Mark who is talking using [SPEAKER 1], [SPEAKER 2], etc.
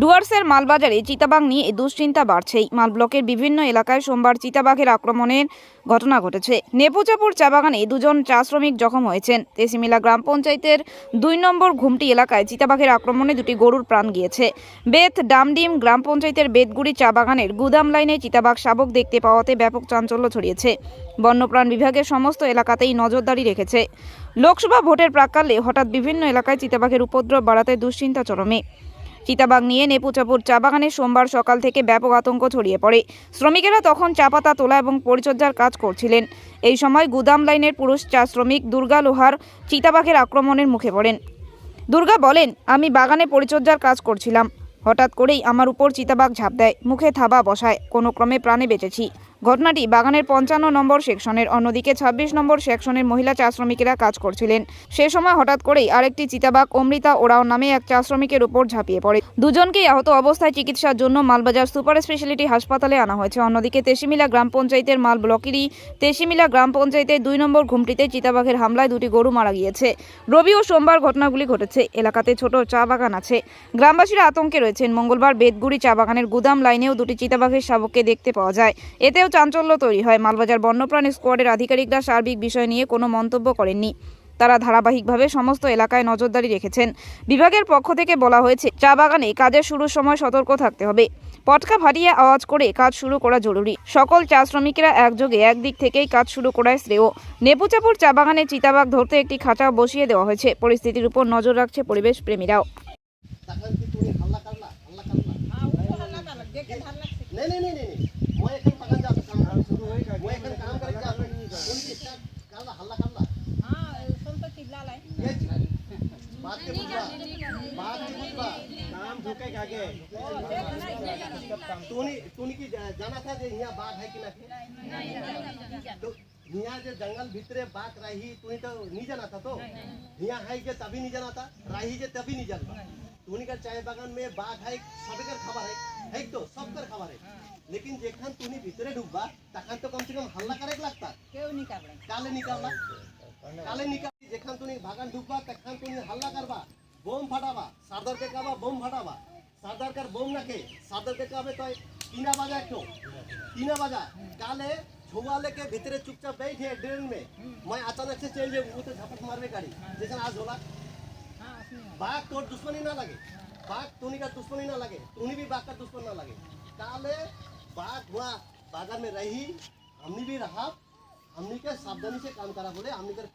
[SPEAKER 1] ডুয়ার্সের মালবাজারে চিতাবাঘ নিয়ে দুশ্চিন্তা বাড়ছেই। মাল ব্লকের বিভিন্ন এলাকায় সোমবার চিতাবাঘের আক্রমণের ঘটনা ঘটেছে। নেপুচাপুর চা বাগানে দুজন চা শ্রমিক জখম হয়েছেন। তেসিমিলা গ্রাম পঞ্চায়েতের দুই নম্বর ঘুমটি এলাকায় চিতাবাঘের আক্রমণে দুটি গরুর প্রাণ গিয়েছে। বেত ডামডিম গ্রাম পঞ্চায়েতের বেতগুড়ি চা বাগানের গুদাম লাইনে চিতাবাঘ শাবক দেখতে পাওয়াতে ব্যাপক চাঞ্চল্য ছড়িয়েছে। বন্যপ্রাণ বিভাগের সমস্ত এলাকাতেই নজরদারি রেখেছে। লোকসভা ভোটের প্রাক্কালে হঠাৎ বিভিন্ন এলাকায় চিতাবাঘের উপদ্রব বাড়াতে দুশ্চিন্তা চরমে। চিতাবাঘ নিয়ে নেপুচাপুর চা বাগানে সোমবার সকাল থেকে ব্যাপক আতঙ্ক ছড়িয়ে পড়ে। শ্রমিকেরা তখন চা পাতা তোলা এবং পরিচর্যার কাজ করছিলেন। এই সময় গুদাম লাইনের পুরুষ চা শ্রমিক দুর্গা লোহার চিতাবাঘের আক্রমণের মুখে পড়েন। দুর্গা বলেন, আমি বাগানে পরিচর্যার কাজ করছিলাম। হঠাৎ করেই আমার উপর চিতাবাঘ ঝাঁপ দেয়। মুখে থাবা বসায়। কোনো ক্রমে প্রাণে বেঁচেছি। ঘটনাটি বাগানের পঞ্চান্ন নম্বর সেকশনের, অন্যদিকে ছাব্বিশ নম্বর সেকশনের মহিলা চা শ্রমিকেরা কাজ করছিলেন। সে সময় হঠাৎ করেই আরেকটি চিতাবাঘ অমৃতা ওরাও নামে এক চা শ্রমিকের উপর ঝাঁপিয়ে পড়ে। দুজনকেই আহত অবস্থায় চিকিৎসার জন্য মালবাজার সুপার স্পেশালিটি হাসপাতালে আনা হয়েছে। অন্যদিকে তেশিমিলা গ্রাম পঞ্চায়েতের মাল ব্লকেরই তেশিমিলা গ্রাম পঞ্চায়েতের দুই নম্বর ঘুমটিতে চিতাবাঘের হামলায় দুটি গরু মারা গিয়েছে। রবি ও সোমবার ঘটনাগুলি ঘটেছে। এলাকাতে ছোট চা বাগান আছে। গ্রামবাসীরা আতঙ্কে রয়েছেন। মঙ্গলবার বেদগুড়ি চা বাগানের গুদাম লাইনেও দুটি চিতাবাঘের শাবককে দেখতে পাওয়া যায়। এতেও চাঞ্চল্য তৈরি হয় মালবাজার বন্যপ্রাণী স্কোয়াডের আধিকারিকরা সার্বিক বিষয় নিয়ে কোনো মন্তব্য করেননি তারা ধারাবাহিকভাবে সমস্ত এলাকায় নজরদারি রেখেছেন বিভাগের পক্ষ থেকে বলা হয়েছে চা বাগানে কাজের শুরুর সময় সতর্ক থাকতে হবে পটকা ফাটিয়ে আওয়াজ করে কাজ শুরু করা জরুরি সকল চা শ্রমিকেরা একযোগে একদিক থেকেই কাজ শুরু করায় শ্রেয় নেপুচাপুর চা বাগানে চিতাবাঘ ধরতে একটি খাঁচা বসিয়ে দেওয়া হয়েছে পরিস্থিতির উপর নজর রাখছে পরিবেশ প্রেমীরাও
[SPEAKER 2] तखन की तूने हल्ला करला हल्ला करला नहीं नहीं नहीं बात बात है तो जंगल भीतरे बाघ रही तूने तो नहीं जाना था तो यहाँ है जे तभी नहीं जाना था रही जे तभी नहीं जाना तूने का चाय बागान में बाघ है सबकर खबर है है तो सबकर खबर है लेकिन जेखन तूने भीतरे डूबा तखन तो कम से कम हल्ला करे लगता काले निकालना काले निकाल डूबा तखन तूने हल्ला करबा बोम फटाबा सादर के काबा बोम फटाबा सादर कर बोम रखे सादर के काबे तो तीना बजा क्यों तीना बजा काले छुआ लेके भीतरे चुपचाप बैठे ड्रेन में मैं अचानक से चल जाऊँ तो झपट मारवे गाड़ी जैसे आज होला बाघ तोर दुश्मनी ना लगे बाघ तूनी का दुश्मनी ना लगे तूनी भी बाघ का दुश्मन ना लगे काले बाघ हुआ बागान में रही हमनी भी रहा हमनी के सावधानी से काम करा बोले हमनी कर